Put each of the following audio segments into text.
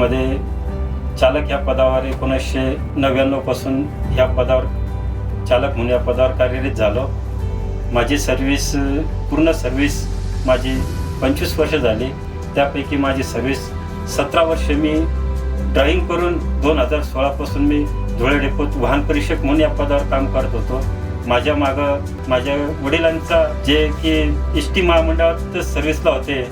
मध्ये चालक या पदावर एकोणीसशे नव्याण्णवपासून ह्या पदावर चालक म्हणून या पदावर कार्यरत झालो. माझी सर्व्हिस पूर्ण सर्व्हिस माझी पंचवीस वर्ष झाली. त्यापैकी माझी सर्व्हिस सतरा वर्ष मी ड्रायव्हिंग करून दोन हजार सोळापासून मी धुळे डेपोत वाहन परीक्षक म्हणून या पदावर काम करत होतो. माझ्या मागं माझ्या वडिलांचा जे की एस टी महामंडळात सर्व्हिसला होते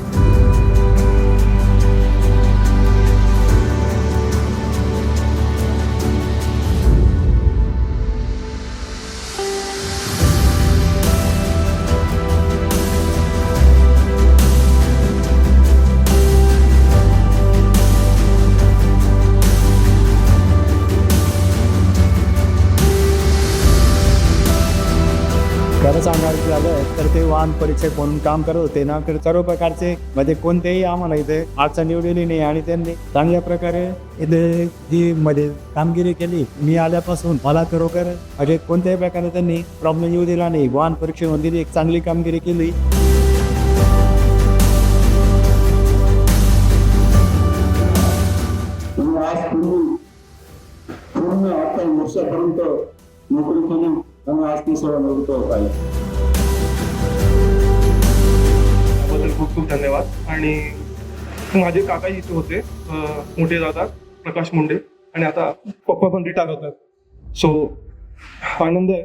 तर्फे तर ते वाहन परीक्षक म्हणून काम करत होते ना. तर सर्व प्रकारचे म्हणजे कोणतेही आम्हाला इथे अडचण निवडलेली नाही. आणि त्यांनी चांगल्या प्रकारे इथे जी मध्ये कामगिरी केली मी आल्यापासून मला खरोखर म्हणजे कोणत्याही प्रकारे त्यांनी प्रॉब्लेम येऊ दिला नाही. वाहन परीक्षेमध्ये एक चांगली कामगिरी केली. पूर्ण पूर्ण आता वर्षापर्यंत नोकरी केली आणि आज ती सेवा निवृत्त होत आहे. खूप खूप धन्यवाद. आणि माझे काका इथे होते मोठे दादा प्रकाश मुंडे. आणि आता पप्पा पण रिटायर होतात. सो आनंद आहे.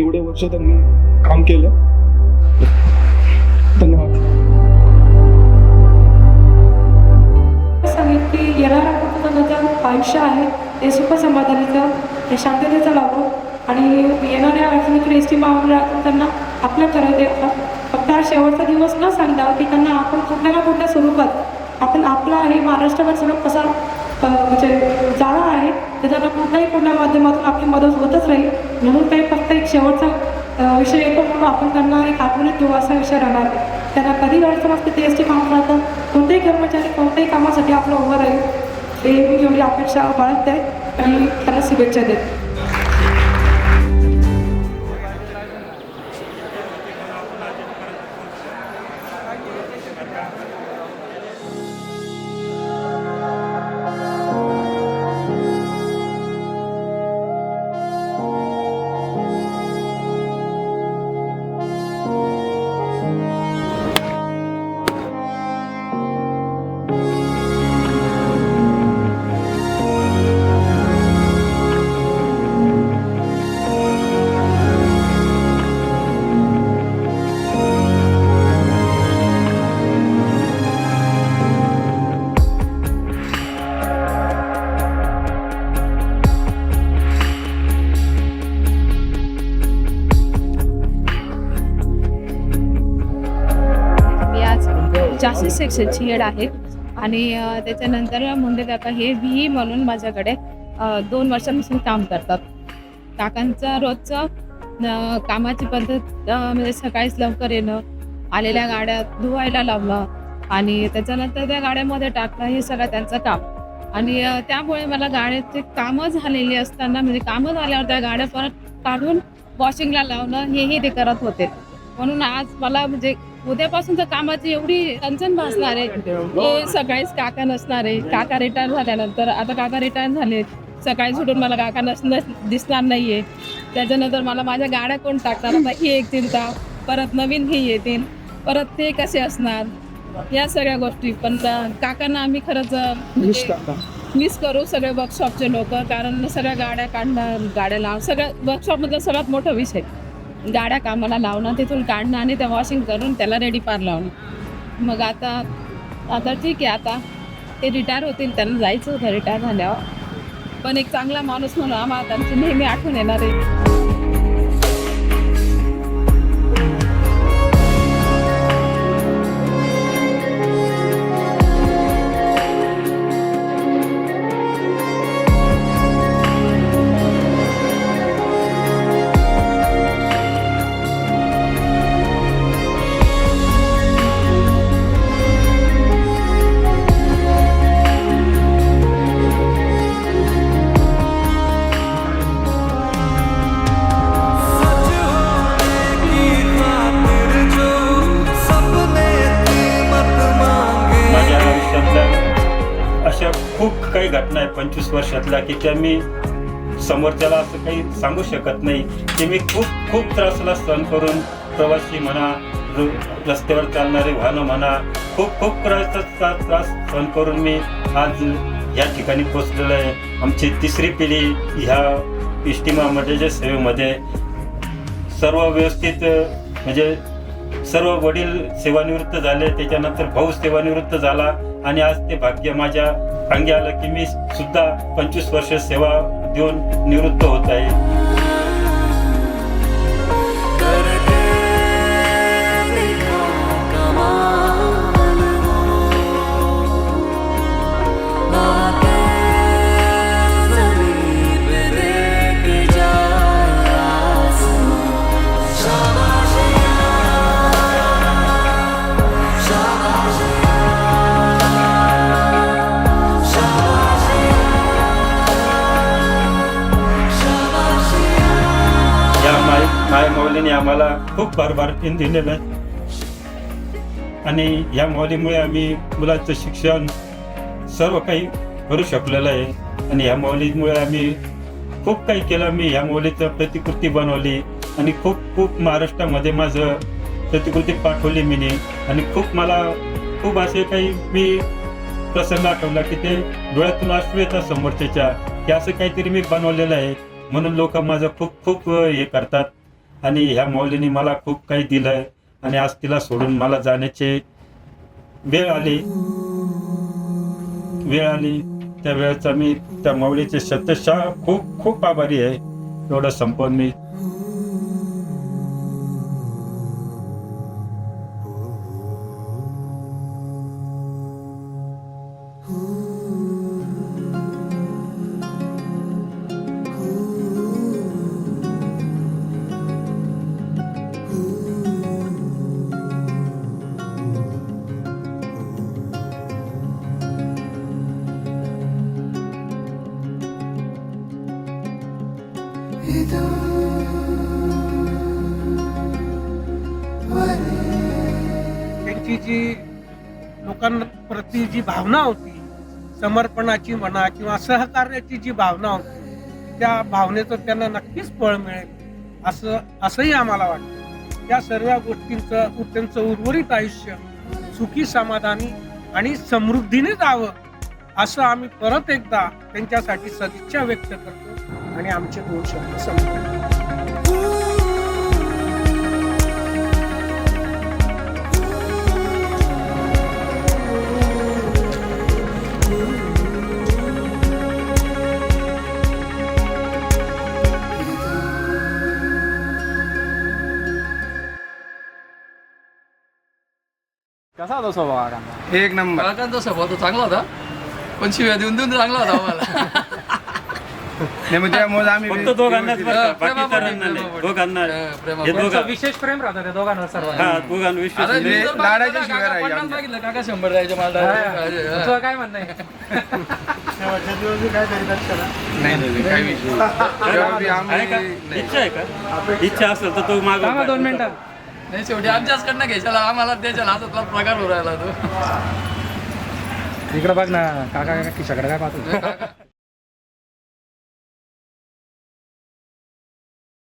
एवढे वर्ष त्यांनी काम केलं. धन्यवाद. सांगितले की येणाऱ्या कुटुंबाचं आयुष्य आहे. ते सुख समाधानाचं ते शांततेचं लाभो. आणि येणाऱ्या अडचणीकडे एस टी महामंडळातून त्यांना आपल्या घरात देतात शेवटचा दिवस न सांगता की त्यांना आपण कुठल्या ना कुठल्या स्वरूपात आपण आपला हे महाराष्ट्रभर स्वरूप कसा म्हणजे जाळा आहे त्याच्यावर कुठल्याही कुठल्या माध्यमातून आपली मदत होतच राहील. म्हणून काही फक्त एक शेवटचा विषय येतो म्हणून आपण त्यांना एक आठवणीत ठेवू असा विषय राहणार. त्यांना कधी अडचण असते ते एस टी काम राहतात. कोणतेही कर्मचारी कोणत्याही कामासाठी आपलं उभं राहील. हे मी एवढी अपेक्षा बाळगते आणि त्यांना शुभेच्छा देते. जास्तीत सेक्शनची हेड आहे. आणि त्याच्यानंतर मुंडे काका हे व्ही म्हणून माझ्याकडे दोन वर्षापासून काम करतात. काकांचं रोजचं कामाची पद्धत म्हणजे सकाळीच लवकर येणं आलेल्या गाड्या धुवायला लावणं आणि त्याच्यानंतर त्या गाड्यामध्ये टाकणं हे सगळं त्यांचं काम. आणि त्यामुळे मला गाड्याचे कामं झालेली असताना म्हणजे कामं झाल्यावर त्या गाड्या परत काढून वॉशिंगला लावणं हेही ते करत होते. म्हणून आज मला म्हणजे उद्यापासून तर कामाची एवढी टंचन भासणार आहे की सकाळीच काका नसणार आहे. काका रिटायर झाल्यानंतर आता काका रिटायर झाले सकाळी सुटून मला काका नसणं दिसणार नाहीये. त्याच्यानंतर मला माझ्या गाड्या कोण टाकणार? आता ही एक चिंता परत नवीन हे येतील. परत ते कसे असणार? या सगळ्या गोष्टी. पण काकांना आम्ही खरंच म्हणजे मिस करू. सगळे वर्कशॉपचे लोक. कारण सगळ्या गाड्या काढणं गाड्या लावणं सगळ्या वर्कशॉपमधला सगळ्यात मोठा विषय गाड्या कामाला लावणं तिथून काढणं आणि त्या वॉशिंग करून त्याला रेडी पार लावणं. मग आता आता ठीक आहे आता ते रिटायर होतील त्यांना जायचं होतं रिटायर झाल्यावर. पण एक चांगला माणूस म्हणून आम्हाला त्यांची नेहमी आठवण येणार आहे. काही घटना आहे पंचवीस वर्षातल्या की त्या मी समोरच्याला असं काही सांगू शकत नाही की मी खूप खूप त्रासाला सहन करून प्रवासी म्हणा र- रस्त्यावर चालणारे वाहनं म्हणा खूप खूप त्रासाचा त्रास सहन करून मी आज या ठिकाणी पोचलेलो आहे. आमची तिसरी पिढी ह्या इष्टिमामध्ये सेवेमध्ये सर्व व्यवस्थित म्हणजे सर्व वडील सेवानिवृत्त झाले त्याच्यानंतर भाऊ सेवानिवृत्त झाला आणि आज ते भाग्य माझ्या अंगी आलं की मी सुद्धा पंचवीस वर्ष सेवा देऊन निवृत्त होत आहे. माऊलीने आम्हाला खूप भरभार दिलेलं आहे आणि या माऊलीमुळे आम्ही मुलाचं शिक्षण सर्व काही करू शकलेलं आहे. आणि ह्या माऊलीमुळे आम्ही खूप काही केलं. मी ह्या माऊलीचं प्रतिकृती बनवली. आणि खूप खूप महाराष्ट्रामध्ये माझं प्रतिकृती पाठवली मी आणि खूप मला खूप असे काही मी प्रसंग आठवला की ते डोळ्यातून असू येतात समोरच्याच्या. की असं काहीतरी मी बनवलेलं आहे. म्हणून लोक माझं खूप खूप हे करतात. आणि ह्या माऊलीने मला खूप काही दिलं आहे आणि आज तिला सोडून मला जाण्याचे वेळ आली. वेळ आली. त्या वेळेचा मी त्या मौलीचे शतशः खूप खूप आभारी आहे. एवढं संपवून मी त्यांची जी लोकांप्रती जी भावना होती समर्पणाची म्हणा किंवा सहकार्याची जी भावना होती त्या भावनेचं त्यांना नक्कीच फळ मिळेल असं असंही आम्हाला वाटतं. या सर्व गोष्टींचं त्यांचं उर्वरित आयुष्य सुखी समाधानी आणि समृद्धीने जावं असं आम्ही परत एकदा त्यांच्यासाठी सदिच्छा व्यक्त करतो. आणि आमचे दोन शब्द संपतो कसा होता स्वभाव एक नंबर. काकांचा स्वभाव तर चांगला होता पण शिव्या देऊन देऊन चांगला होता आम्हाला. नाही मग त्यामुळे आम्ही फक्त दोघांनाच बरं का, बाकी प्रेमापोटी, इतरांना नाही. प्रेमापोटी. दोघांना हा, हे प्रेमापोटी. दोघं विशेष प्रेम राहतं त्या दोघांवर सर्व हा दोघांना विश्वास आता नाही. मी जर लाडाच्या शिव्या काका पन्नास आमच्या. मागितलं, काका शंभर द्यायचे मला. हा. काय म्हणणं आहे नाही नाही काही विषय नाही. तेव्हा बी आम्ही आहे का नाही. इच्छा आहे का इच्छा असेल तर तो माग दोन मिनिटं नाही शेवटी आमच्याचकडनं घ्यायच्याला आम्हाला द्यायच्या हातातला पगार उरायला तो इकडे बघ ना काका खिशाकडे काय पाहतो काका-